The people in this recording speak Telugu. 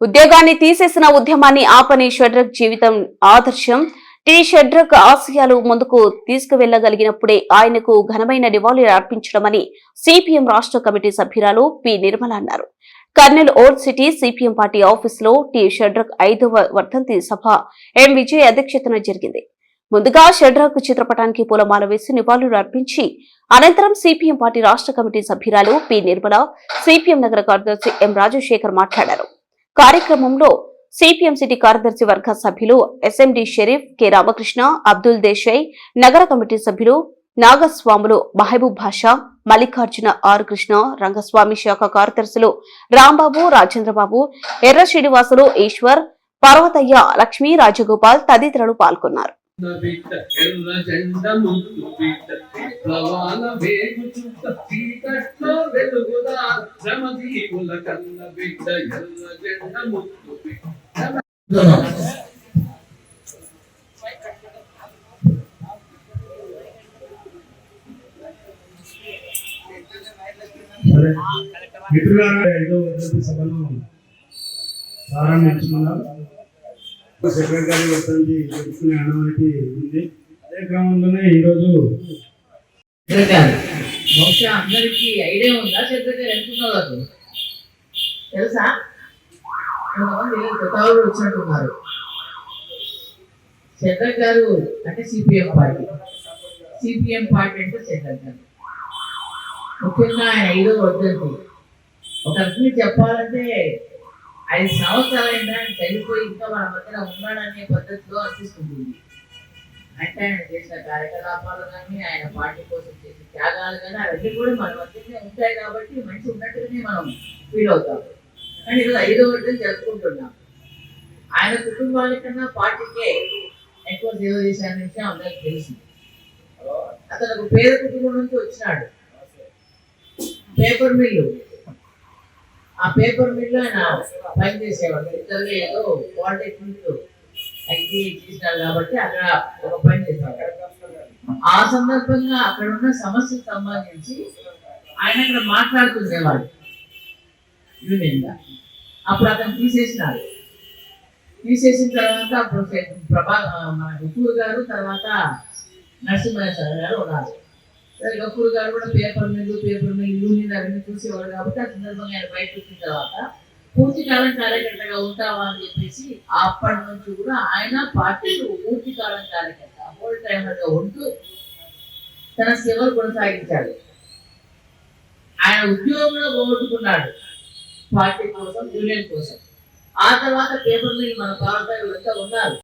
ఉద్యోగాన్ని తీసేసిన ఉద్యమాన్ని ఆపని షడ్రక్ జీవితం ఆదర్శం. టి. షడ్రక్ ఆశయాలు ముందుకు తీసుకువెళ్ళగలిగినప్పుడే ఆయనకు ఘనమైన నివాళి అర్పించడమని సిపిఎం రాష్ట్ర కమిటీ సభ్యురాలు పి. నిర్మల అన్నారు. Kurnool old city CPM party ఆఫీసులో టి. షడ్రక్ ఐదవ వర్ధంతి సభ ఎం. విజయ్ అధ్యక్షతన జరిగింది. ముందుగా షడ్రక్ చిత్రపటానికి పూలమాల వేసి నివాళులు అర్పించి అనంతరం సిపిఎం పార్టీ రాష్ట్ర కమిటీ సభ్యురాలు పి. నిర్మల సిపిఎం నగర కార్యదర్శి ఎం. రాజశేఖర్ మాట్లాడారు. కార్యక్రమంలో సిపిఎం సిటీ కార్యదర్శి వర్గ సభ్యులు ఎస్ఎండి షరీఫ్ కె రామకృష్ణ అబ్దుల్ దేశాయ్ నగర కమిటీ సభ్యులు నాగస్వాములు మహబూబ్ భాషా మల్లికార్జున ఆర్ కృష్ణ రంగస్వామి శాఖ కార్యదర్శులు రాంబాబు రాజేంద్రబాబు ఎర్ర శ్రీనివాసులు ఈశ్వర్ పర్వతయ్య లక్ష్మీ రాజగోపాల్ తదితరులు పాల్గొన్నారు. బిడ్డ వేగు చుట్ట చీకట్లో వెలుగుదా? శ్రమజీవుల కన్న బిడ్డ ఎల్ల జెండ ముందు బిడ్డ. మిత్రులారా ఐదో వర్ధంతి సభను ప్రారంభించుకున్నాం సెక్రటరీ వర్ధంతి జరుపుకునే అనుమతి ఉంది. అదే క్రమంలోనే ఈరోజు చంద్రగారు బహుశా అందరికీ ఐడియా ఉందా? చంద్రగారు ఎంతున్న తెలుసా? కొంతమంది కొత్త వాళ్ళు వచ్చినట్టున్నారు. చంద్ర గారు అంటే సిపిఎం పార్టీ. సిపిఎం పార్టీ అంటే చంద్ర గారు. ముఖ్యంగా ఆయన ఐదో వర్ధంతి. ఒక అర్థం చెప్పాలంటే ఐదు సంవత్సరాలైనా చనిపోయి ఇంకా మన మధ్యన ఉన్నాడనే పద్ధతిలో అనిపిస్తుంది అంటే ఆయన చేసిన కార్యకలాపాలు కానీ ఆయన పార్టీ కోసం చేసిన త్యాగాలు కానీ అవన్నీ కూడా మన మధ్యనే ఉంటాయి కాబట్టి మంచి ఉన్నట్టుగానే మనం ఫీల్ అవుతాం. కానీ ఈరోజు ఐదో వర్షం జరుపుకుంటున్నాం. ఆయన కుటుంబాల కన్నా పార్టీకే ఎక్కువ సేవ చేశారని విషయం అందరికి తెలుసు. అతను ఒక పేద కుటుంబం నుంచి వచ్చినాడు. Paper mill. ఆ పేపర్ మిల్లు ఆయన పనిచేసేవాడు. ఇద్దరు ఏదో పాలిటెక్నిక్ ఐటీ చేసినారు కాబట్టి అక్కడ ఆ సందర్భంగా అక్కడ ఉన్న సమస్యకు సంబంధించి ఆయన అక్కడ మాట్లాడుతుండేవాడు యూనియన్గా అప్పుడు అతను తీసేసినారు. తీసేసిన తర్వాత అప్పుడు ప్రభా మన గఫూర్ గారు తర్వాత నరసింహేశ్వర గారు ఉన్నారు. సరే గఫూర్ గారు కూడా పేపర్ మిల్లు పేపర్ మీద యూనియన్ అవన్నీ చూసేవాడు కాబట్టి ఆ సందర్భంగా ఆయన బయటకు వచ్చిన తర్వాత పూర్తికాలం కార్యకర్తగా ఉంటావా అని చెప్పేసి అప్పటి నుంచి కూడా ఆయన పార్టీలు పూర్తికాలం కార్యకర్త. హోల్ టైమర్ ఉంటూ తన సేవలు కొనసాగించాడు. ఆయన ఉద్యోగంలో పోగొట్టుకున్నాడు. పార్టీ కోసం యూనియన్ కోసం. ఆ తర్వాత పేపర్లు మన పార్టీ వీళ్ళంతా ఉన్నారు